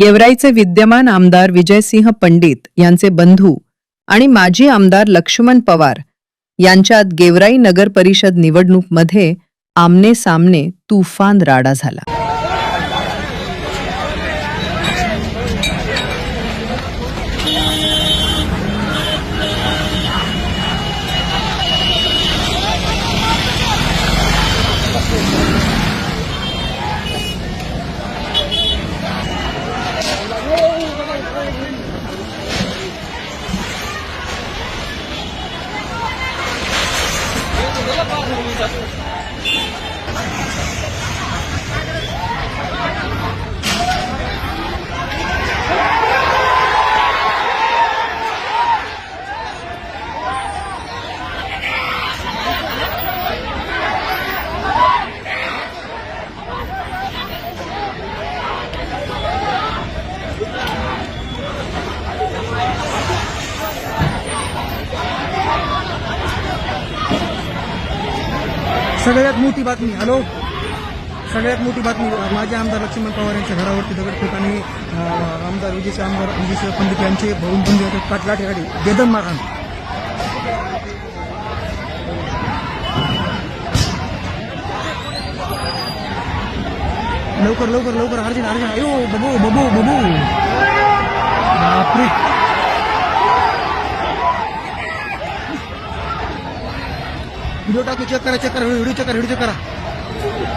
गेवराईचे विद्यमान आमदार विजयसिंह पंडित यांचे बंधू आणि माजी आमदार लक्ष्मण पवार यांच्यात गेवराई नगर परिषद निवडणूकमध्ये आमने सामने तुफान राडा झाला. いい。सगळ्यात मोठी बातमी हॅलो? सगळ्यात मोठी बातमी माझे आमदार लक्ष्मण पवार यांच्या घरावरती दगडफेक आणि आमदार विजयचे आमदार विजयसिंह पंडित यांचे भाऊन बंधू आहेत काटला ठिकाणी बेदम मारहाण. लवकर लवकर लवकर अर्जुन अर्जुन अयो बबू बबू बबू. व्हिडिओ टाकू चेक करा चेक करा व्हिडिओ चेक करा व्हिडिओ चेक करा.